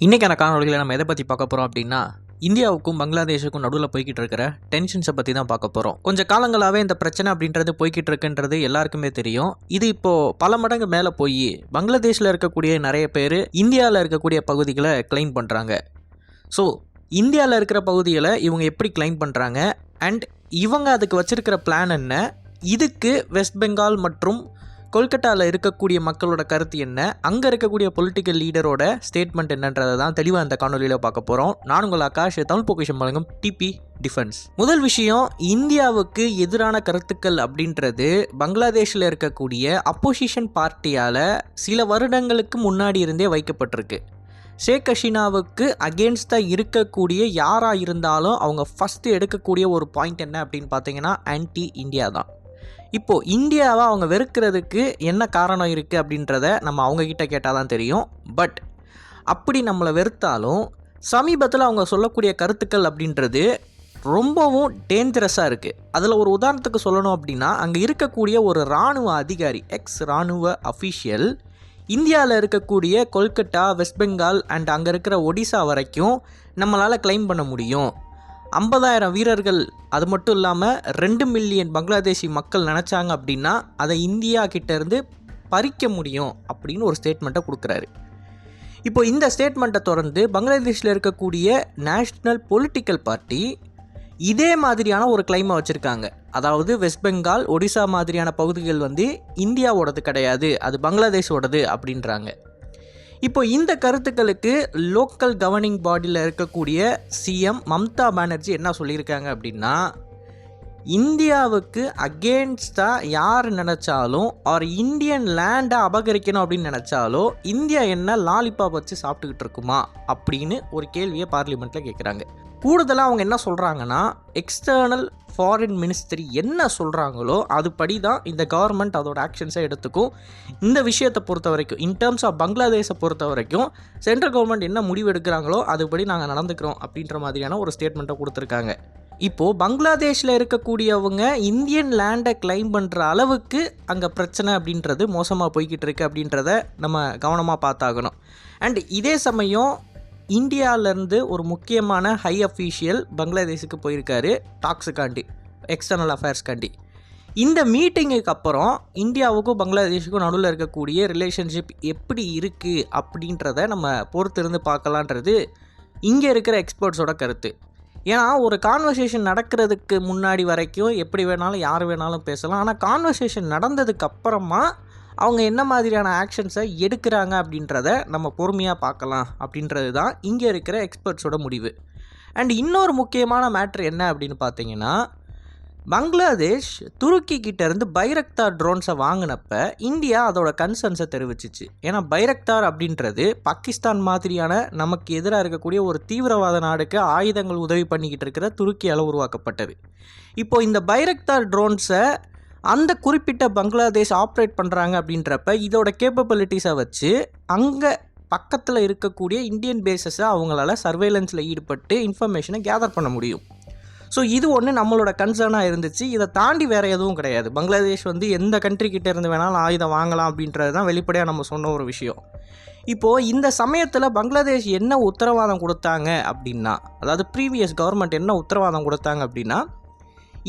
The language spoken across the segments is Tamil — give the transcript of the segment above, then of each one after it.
இன்றைக்கான காணொலியில் நம்ம எதை பற்றி பார்க்க போகிறோம் அப்படின்னா இந்தியாவுக்கும் பங்களாதேஷுக்கும் நடுவில் போய்கிட்டு இருக்கிற டென்ஷன்ஸை பற்றி தான் பார்க்க போகிறோம் கொஞ்சம் காலங்களாகவே இந்த பிரச்சனை அப்படின்றது போய்கிட்டு இருக்குன்றது எல்லாருக்குமே தெரியும். இது இப்போது பல மடங்கு மேலே போய் பங்களாதேஷில் இருக்கக்கூடிய நிறைய பேர் இந்தியாவில் இருக்கக்கூடிய பகுதிகளை கிளைம் பண்ணுறாங்க ஸோ இந்தியாவில் இருக்கிற பகுதிகளை இவங்க எப்படி கிளைம் பண்ணுறாங்க அண்ட் இவங்க அதுக்கு வச்சுருக்கிற பிளான் என்ன? இதுக்கு வெஸ்ட் பெங்கால் மற்றும் கொல்கட்டாவில் இருக்கக்கூடிய மக்களோட கருத்து என்ன? அங்கே இருக்கக்கூடிய பொலிட்டிக்கல் லீடரோட ஸ்டேட்மெண்ட் என்னன்றதை தான் தெளிவாக இந்த காணொலியில் பார்க்க போகிறோம் நான் உங்கள் ஆகாஷ் தமிழ் பொக்கிஷம் வழங்கும் டிபி டிஃபென்ஸ் முதல் விஷயம் இந்தியாவுக்கு எதிரான கருத்துக்கள் அப்படின்றது பங்களாதேஷில் இருக்கக்கூடிய அப்போசிஷன் பார்ட்டியால் சில வருடங்களுக்கு முன்னாடி இருந்தே வைக்கப்பட்டிருக்கு. ஷேக் ஹசீனாவுக்கு அகேன்ஸ்டாக இருக்கக்கூடிய யாராக இருந்தாலும் அவங்க ஃபஸ்ட்டு எடுக்கக்கூடிய ஒரு பாயிண்ட் என்ன அப்படின்னு பார்த்தீங்கன்னா ஆன்டி இந்தியா தான். இப்போது இந்தியாவை அவங்க வெறுக்கிறதுக்கு என்ன காரணம் இருக்குது அப்படின்றத நம்ம அவங்கக்கிட்ட கேட்டால் தான் தெரியும். பட் அப்படி நம்மளை வெறுத்தாலும் சமீபத்தில் அவங்க சொல்லக்கூடிய கருத்துக்கள் அப்படின்றது ரொம்பவும் டேஞ்சரஸாக இருக்குது அதில் ஒரு உதாரணத்துக்கு சொல்லணும் அப்படின்னா அங்கே இருக்கக்கூடிய ஒரு இராணுவ அதிகாரி எக்ஸ் இராணுவ அஃபிஷியல் இந்தியாவில் இருக்கக்கூடிய கொல்கட்டா வெஸ்ட் பெங்கால் அண்ட் அங்கே இருக்கிற ஒடிசா வரைக்கும் நம்மளால் கிளைம் பண்ண முடியும். ஐம்பதாயிரம் வீரர்கள் அது மட்டும் இல்லாமல் ரெண்டு மில்லியன் பங்களாதேஷி மக்கள் நினச்சாங்க அப்படின்னா அதை இந்தியா கிட்டேருந்து பறிக்க முடியும் அப்படின்னு ஒரு ஸ்டேட்மெண்ட்டை கொடுக்குறாரு. இப்போ இந்த ஸ்டேட்மெண்ட்டை தொடர்ந்து பங்களாதேஷில் இருக்கக்கூடிய நேஷ்னல் பொலிட்டிக்கல் பார்ட்டி இதே மாதிரியான ஒரு கிளைமை வச்சுருக்காங்க. அதாவது வெஸ்ட் பெங்கால் ஒடிசா மாதிரியான பகுதிகள் வந்து இந்தியாவோடது கிடையாது அது பங்களாதேஷோடது அப்படின்றாங்க. இப்போ இந்த கருத்துக்களுக்கு லோக்கல் கவர்னிங் பாடியில் இருக்கக்கூடிய சிஎம் மம்தா பானர்ஜி என்ன சொல்லியிருக்காங்க அப்படின்னா இந்தியாவுக்கு அகேன்ஸ்டாக யார் நினச்சாலும் ஆர் இந்தியன் லேண்டை அபகரிக்கணும் அப்படின்னு நினச்சாலோ இந்தியா என்ன லாலிபாப் வச்சு சாப்பிட்டுக்கிட்டு இருக்குமா அப்படின்னு ஒரு கேள்வியை பார்லிமெண்ட்டில் கேட்குறாங்க கூடுதலாக அவங்க என்ன சொல்கிறாங்கன்னா எக்ஸ்டர்னல் ஃபாரின் மினிஸ்ட்ரி என்ன சொல்கிறாங்களோ அதுபடி தான் இந்த கவர்மெண்ட் அதோட ஆக்ஷன்ஸை எடுத்துக்கும். இந்த விஷயத்தை பொறுத்த வரைக்கும் இன் டேர்ம்ஸ் ஆஃப் பங்களாதேஷை பொறுத்த வரைக்கும் சென்ட்ரல் கவர்மெண்ட் என்ன முடிவு எடுக்கிறாங்களோ அதுபடி நாங்கள் நடந்துக்கிறோம் அப்படின்ற மாதிரியான ஒரு ஸ்டேட்மெண்ட்டை கொடுத்துருக்காங்க. இப்போது பங்களாதேஷில் இருக்கக்கூடியவங்க இந்தியன் லேண்டை கிளைம் பண்ணுற அளவுக்கு அங்கே பிரச்சனை அப்படின்றது மோசமாக போய்கிட்டு இருக்கு அப்படின்றத நம்ம கவனமாக பார்த்தாகணும். அண்ட் இதே சமயம் இந்தியாவிலேருந்து ஒரு முக்கியமான ஹை அஃபீஷியல் பங்களாதேஷுக்கு போயிருக்காரு டாக்ஸுக்காண்டி எக்ஸ்டர்னல் அஃபேர்ஸ்க்காண்டி இந்த மீட்டிங்குக்கு அப்புறம் இந்தியாவுக்கும் பங்களாதேஷுக்கும் நடுவில் இருக்கக்கூடிய ரிலேஷன்ஷிப் எப்படி இருக்குது அப்படின்றத நம்ம பொறுத்திருந்து பார்க்கலான்றது இங்கே இருக்கிற எக்ஸ்பர்ட்ஸோட கருத்து. ஏன்னா ஒரு கான்வர்சேஷன் நடக்கிறதுக்கு முன்னாடி வரைக்கும் எப்படி வேணாலும் யார் வேணாலும் பேசலாம். ஆனால் கான்வர்சேஷன் நடந்ததுக்கு அப்புறமா அவங்க என்ன மாதிரியான ஆக்ஷன்ஸை எடுக்கிறாங்க அப்படின்றத நம்ம பொறுமையாக பார்க்கலாம் அப்படின்றது தான் இங்கே இருக்கிற எக்ஸ்பர்ட்ஸோட முடிவு. அண்ட் இன்னொரு முக்கியமான மேட்ரு என்ன அப்படின்னு பார்த்தீங்கன்னா பங்களாதேஷ் துருக்கி கிட்டேருந்து பைரக்தார் ட்ரோன்ஸை வாங்கினப்ப இந்தியா அதோட கன்சர்ன்ஸை தெரிவிச்சிச்சு. ஏன்னா பைரக்தார் அப்படின்றது பாகிஸ்தான் மாதிரியான நமக்கு எதிராக இருக்கக்கூடிய ஒரு தீவிரவாத நாடுக்கு ஆயுதங்கள் உதவி பண்ணிக்கிட்டு இருக்கிற துருக்கியால் உருவாக்கப்பட்டது. இப்போ இந்த பைரக்தார் ட்ரோன்ஸை அந்த குறிப்பிட்ட பங்களாதேஷ் ஆப்ரேட் பண்ணுறாங்க அப்படின்றப்ப இதோட கேப்பபிலிட்டிஸை வச்சு அங்கே பக்கத்தில் இருக்கக்கூடிய இந்தியன் பேசஸை அவங்களால சர்வேலன்ஸில் ஈடுபட்டு இன்ஃபர்மேஷனை கேதர் பண்ண முடியும். ஸோ இது ஒன்று நம்மளோட கன்சர்னாக இருந்துச்சு. இதை தாண்டி வேறு எதுவும் கிடையாது. பங்களாதேஷ் வந்து எந்த கண்ட்ரி இருந்து வேணாலும் ஆயுதம் வாங்கலாம் அப்படின்றது தான் வெளிப்படையாக நம்ம சொன்ன ஒரு விஷயம். இப்போது இந்த சமயத்தில் பங்களாதேஷ் என்ன உத்தரவாதம் கொடுத்தாங்க அப்படின்னா அதாவது ப்ரீவியஸ் கவர்மெண்ட் என்ன உத்தரவாதம் கொடுத்தாங்க அப்படின்னா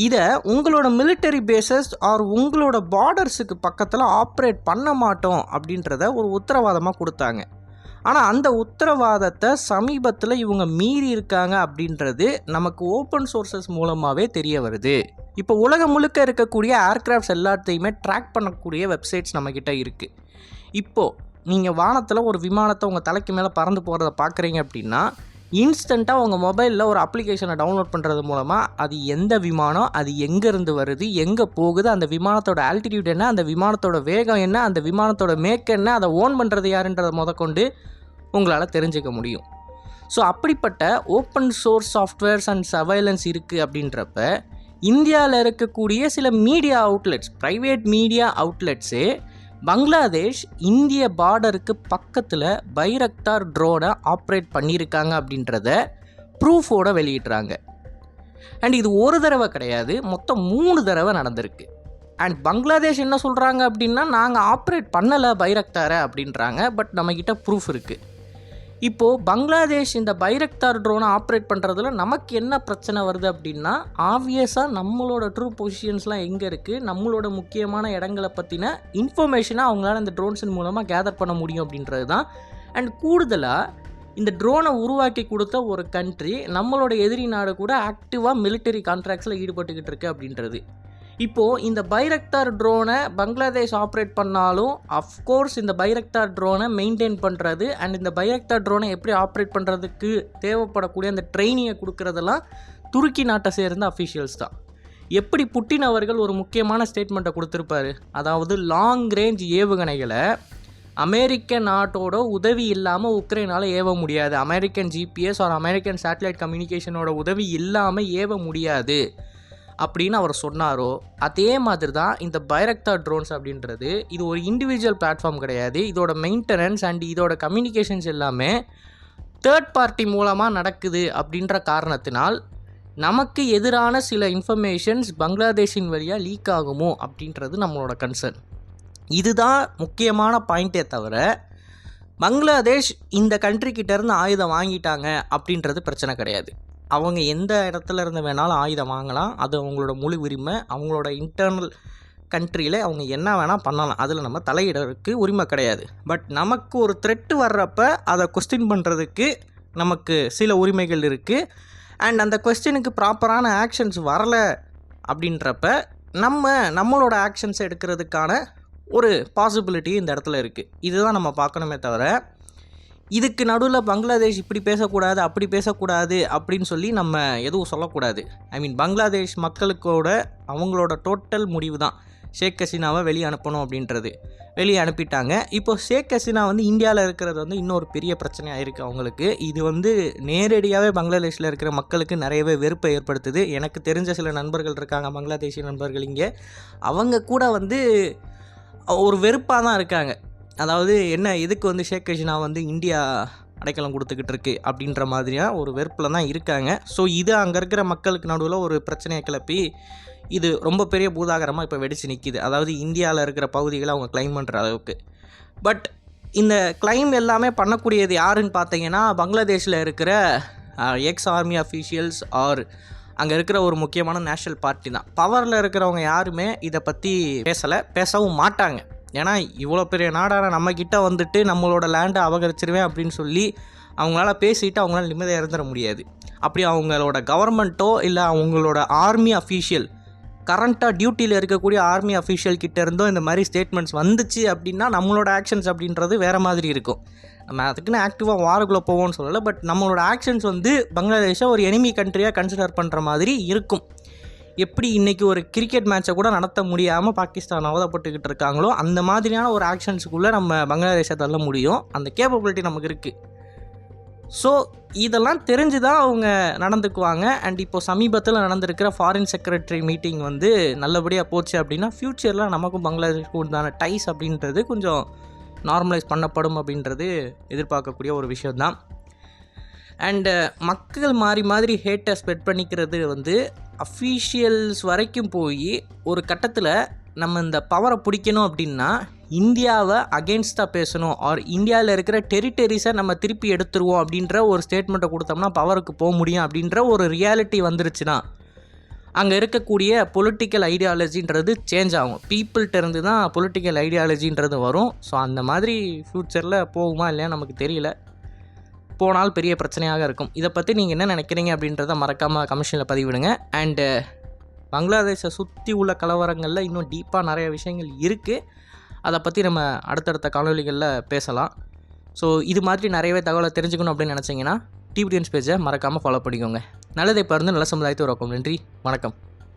இதை உங்களோட மிலிட்டரி பேசஸ் ஆர் உங்களோட பார்டர்ஸுக்கு பக்கத்தில் ஆப்ரேட் பண்ண மாட்டோம் அப்படின்றத ஒரு உத்தரவாதமாக கொடுத்தாங்க. ஆனால் அந்த உத்தரவாதத்தை சமீபத்தில் இவங்க மீறி இருக்காங்க அப்படின்றது நமக்கு ஓப்பன் சோர்சஸ் மூலமாகவே தெரிய வருது. இப்போ உலகம் முழுக்க இருக்கக்கூடிய ஏர்க்ராஃப்ட்ஸ் எல்லாத்தையுமே ட்ராக் பண்ணக்கூடிய வெப்சைட்ஸ் நம்மக்கிட்ட இருக்குது இப்போது நீங்கள் வானத்தில் ஒரு விமானத்தை உங்கள் தலைக்கு மேலே பறந்து போகிறத பார்க்குறீங்க அப்படின்னா இன்ஸ்டண்ட்டாக உங்கள் மொபைலில் ஒரு அப்ளிகேஷனை டவுன்லோட் பண்ணுறது மூலமாக அது எந்த விமானம் அது எங்கேருந்து வருது எங்கே போகுது அந்த விமானத்தோட ஆல்டிடியூட் என்ன அந்த விமானத்தோட வேகம் என்ன அந்த விமானத்தோட மேக் என்ன அதை ஓன் பண்ணுறது யாருன்றதை முதற்கொண்டு உங்களால் தெரிஞ்சுக்க முடியும். ஸோ அப்படிப்பட்ட open source softwares and surveillance இருக்குது அப்படின்றப்ப இந்தியாவில் இருக்கக்கூடிய சில மீடியா அவுட்லெட்ஸ் ப்ரைவேட் மீடியா அவுட்லெட்ஸே பங்களாதேஷ் இந்திய பார்டருக்கு பக்கத்தில் பைரக்தார் ட்ரோனை ஆப்ரேட் பண்ணியிருக்காங்க அப்படின்றத ப்ரூஃபோட வெளியிட்றாங்க. அண்ட் இது ஒரு தடவை கிடையாது மொத்தம் மூணு தடவை நடந்திருக்கு. அண்ட் பங்களாதேஷ் என்ன சொல்கிறாங்க அப்படின்னா நாங்கள் ஆப்ரேட் பண்ணலை பைரக்தாரை அப்படின்றாங்க பட் நம்மக்கிட்ட ப்ரூஃப் இருக்குது இப்போது பங்களாதேஷ் இந்த பைரக்தார் ட்ரோனை ஆப்ரேட் பண்ணுறதுல நமக்கு என்ன பிரச்சனை வருது அப்படின்னா ஆப்வியஸாக நம்மளோட ட்ரூ பொசிஷன்ஸ்லாம் எங்கே இருக்குது நம்மளோட முக்கியமான இடங்களை பற்றின இன்ஃபர்மேஷனை அவங்களால இந்த ட்ரோன்ஸின் மூலமாக கேதர் பண்ண முடியும் அப்படின்றது தான் அண்ட் கூடுதலாக இந்த ட்ரோனை உருவாக்கி கொடுத்த ஒரு கண்ட்ரி நம்மளோட எதிரி நாடு கூட ஆக்டிவாக மிலிட்டரி கான்ட்ராக்ட்ஸில் ஈடுபட்டுக்கிட்டு இருக்கு அப்படின்றது. இப்போது இந்த பைரக்தார் ட்ரோனை பங்களாதேஷ் ஆப்ரேட் பண்ணாலும் அஃப்கோர்ஸ் இந்த பைரக்தார் ட்ரோனை மெயின்டைன் பண்ணுறது அண்ட் இந்த பைரக்தார் ட்ரோனை எப்படி ஆப்ரேட் பண்ணுறதுக்கு தேவைப்படக்கூடிய அந்த ட்ரைனிங்கை கொடுக்குறதெல்லாம் துருக்கி நாட்டை சேர்ந்த அஃபிஷியல்ஸ் தான். எப்படி புட்டின் அவர்கள் ஒரு முக்கியமான ஸ்டேட்மெண்ட்டை கொடுத்துருப்பாரு? அதாவது லாங் ரேஞ்ச் ஏவுகணைகளை அமெரிக்க நாட்டோட உதவி இல்லாமல் உக்ரைனால் ஏவ முடியாது. American GPS or American satellite கம்யூனிகேஷனோட உதவி இல்லாமல் ஏவ முடியாது. அப்படின்னு அவர் சொன்னாரோ அதே மாதிரி தான் இந்த பைரக்தா ட்ரோன்ஸ் அப்படின்றது இது ஒரு இண்டிவிஜுவல் பிளாட்ஃபார்ம் கிடையாது. இதோட மெயின்டெனன்ஸ் அண்ட் இதோட கம்யூனிகேஷன்ஸ் எல்லாமே தேர்ட் பார்ட்டி மூலமாக நடக்குது அப்படின்ற காரணத்தினால் நமக்கு எதிரான சில இன்ஃபர்மேஷன்ஸ் பங்களாதேஷின் வழியாக லீக் ஆகுமோ அப்படின்றது நம்மளோட கன்சர்ன் இதுதான் முக்கியமான பாயிண்ட்டே தவிர பங்களாதேஷ் இந்த கண்ட்ரிக்கிட்டேருந்து ஆயுதம் வாங்கிட்டாங்க அப்படின்றது பிரச்சனை கிடையாது. அவங்க எந்த இடத்துல இருந்து வேணாலும் ஆயுதம் வாங்கலாம். அது அவங்களோட முழு உரிமை. அவங்களோட இன்டர்னல் கண்ட்ரியில் அவங்க என்ன வேணால் பண்ணலாம். அதில் நம்ம தலையிடறதுக்கு உரிமை கிடையாது. பட் நமக்கு ஒரு த்ரெட்டு வர்றப்ப அதை கொஸ்டின் பண்ணுறதுக்கு நமக்கு சில உரிமைகள் இருக்குது அண்ட் அந்த கொஸ்டினுக்கு ப்ராப்பரான ஆக்ஷன்ஸ் வரல அப்படின்றப்ப நம்ம நம்மளோட ஆக்ஷன்ஸ் எடுக்கிறதுக்கான ஒரு பாசிபிலிட்டி இந்த இடத்துல இருக்குது இதுதான் நம்ம பார்க்கணுமே தவிர இதுக்கு நடுவில் பங்களாதேஷ் இப்படி பேசக்கூடாது அப்படி பேசக்கூடாது அப்படின்னு சொல்லி நம்ம எதுவும் சொல்லக்கூடாது. ஐ மீன் பங்களாதேஷ் மக்களுக்கோட அவங்களோட டோட்டல் முடிவு தான் ஷேக் ஹசீனாவை வெளியே அனுப்பணும் அப்படின்றது. வெளியே அனுப்பிட்டாங்க. இப்போ ஷேக் ஹசீனா வந்து இந்தியாவில் இருக்கிறது வந்து இன்னொரு பெரிய பிரச்சனையாக இருக்குது அவங்களுக்கு. இது வந்து நேரடியாகவே பங்களாதேஷில் இருக்கிற மக்களுக்கு நிறையவே வெறுப்பை ஏற்படுத்துது. எனக்கு தெரிஞ்ச சில நண்பர்கள் இருக்காங்க பங்களாதேஷி நண்பர்கள் இங்கே. அவங்க கூட வந்து ஒரு வெறுப்பாக தான் இருக்காங்க. அதாவது என்ன எதுக்கு வந்து ஷேக் ஹசீனா வந்து இந்தியா அடைக்கலம் கொடுத்துக்கிட்டு இருக்கு அப்படின்ற மாதிரியாக ஒரு வெறுப்பில் தான் இருக்காங்க. ஸோ இது அங்கே இருக்கிற மக்களுக்கு நடுவில் ஒரு பிரச்சனையை கிளப்பி இது ரொம்ப பெரிய பூதாகரமாக இப்போ வெடிச்சு நிற்கிது அதாவது இந்தியாவில் இருக்கிற பகுதிகளை அவங்க கிளைம் பண்ணுற அளவுக்கு. பட் இந்த கிளைம் எல்லாமே பண்ணக்கூடியது யாருன்னு பார்த்தீங்கன்னா பங்களாதேஷில் இருக்கிற எக்ஸ் ஆர்மி அஃபீஷியல்ஸ் ஆர் அங்கே இருக்கிற ஒரு முக்கியமான நேஷனல் பார்ட்டி தான். பவரில் இருக்கிறவங்க யாருமே இதை பற்றி பேசலை பேசவும் மாட்டாங்க. ஏன்னா இவ்வளோ பெரிய நாடான நம்மக்கிட்ட வந்துட்டு நம்மளோட லேண்டை அபகரிச்சிருவேன் அப்படின்னு சொல்லி அவங்களால பேசிட்டு அவங்களால நிம்மதியாக இருந்துட முடியாது. அப்படி அவங்களோட கவர்மெண்ட்டோ இல்லை அவங்களோட ஆர்மி அஃபீஷியல் கரண்ட்டாக டியூட்டியில் இருக்கக்கூடிய ஆர்மி அஃபீஷியல் கிட்ட இருந்தோ இந்த மாதிரி ஸ்டேட்மெண்ட்ஸ் வந்துச்சு அப்படின்னா நம்மளோட ஆக்ஷன்ஸ் அப்படின்றது வேறு மாதிரி இருக்கும். நம்ம அதுக்குன்னு ஆக்டிவாக வாருக்குள்ளே போவோம்னு சொல்லலை பட் நம்மளோட ஆக்ஷன்ஸ் வந்து பங்களாதேஷை ஒரு எனிமி கண்ட்ரியாக கன்சிடர் பண்ணுற மாதிரி இருக்கும். எப்படி இன்றைக்கி ஒரு கிரிக்கெட் மேட்ச்சை கூட நடத்த முடியாமல் பாகிஸ்தான் அவதப்பட்டுக்கிட்டு இருக்காங்களோ அந்த மாதிரியான ஒரு ஆக்ஷன்ஸுக்குள்ளே நம்ம பங்களாதேஷை தள்ள முடியும். அந்த கேப்பபிலிட்டி நமக்கு இருக்குது ஸோ இதெல்லாம் தெரிஞ்சு தான் அவங்க நடந்துக்குவாங்க. அண்ட் இப்போ சமீபத்தில் நடந்திருக்கிற ஃபாரின் செக்ரட்டரி மீட்டிங் வந்து நல்லபடியாக போச்சு அப்படின்னா ஃப்யூச்சரில் நமக்கும் பங்களாதேஷ்க்கு உண்டான டைஸ் அப்படின்றது கொஞ்சம் நார்மலைஸ் பண்ணப்படும் அப்படின்றது எதிர்பார்க்கக்கூடிய ஒரு விஷயம்தான். அண்டு uh, மக்கள் மாறி மாதிரி ஹேட்டை ஸ்ப்ரெட் பண்ணிக்கிறது வந்து அஃபீஷியல்ஸ் வரைக்கும் போய் ஒரு கட்டத்தில் நம்ம இந்த பவரை பிடிக்கணும் அப்படின்னா இந்தியாவை அகேன்ஸ்டாக பேசணும். ஆர் இந்தியாவில் இருக்கிற டெரிட்டரிஸை நம்ம திருப்பி எடுத்துருவோம் அப்படின்ற ஒரு ஸ்டேட்மெண்ட்டை கொடுத்தோம்னா பவருக்கு போக முடியும் அப்படின்ற ஒரு ரியாலிட்டி வந்துருச்சுன்னா அங்கே இருக்கக்கூடிய பொலிட்டிக்கல் ஐடியாலஜின்றது சேஞ்ச் ஆகும். பீப்புள்கிட்டருந்து தான் பொலிட்டிக்கல் ஐடியாலஜின்றது வரும். ஸோ அந்த மாதிரி ஃப்யூச்சரில் போகுமா இல்லையா நமக்கு தெரியல. போனால் பெரிய பிரச்சனையாக இருக்கும். இதை பற்றி நீங்கள் என்ன நினைக்கிறீங்க அப்படின்றத மறக்காமல் கமிஷனில் பதிவிடுங்க. அண்டு பங்களாதேஷை சுற்றி உள்ள கலவரங்களில் இன்னும் டீப்பாக நிறைய விஷயங்கள் இருக்குது அதை பற்றி நம்ம அடுத்தடுத்த காணொலிகளில் பேசலாம். ஸோ இது மாதிரி நிறையவே தகவலை தெரிஞ்சுக்கணும் அப்படின்னு நினச்சிங்கன்னா டிபிடியன்ஸ் பேஜை மறக்காமல் ஃபாலோ பண்ணிக்கோங்க. நல்லதை பிறந்து நல்ல சமுதாயத்தை உருவாக்கும். நன்றி. வணக்கம்.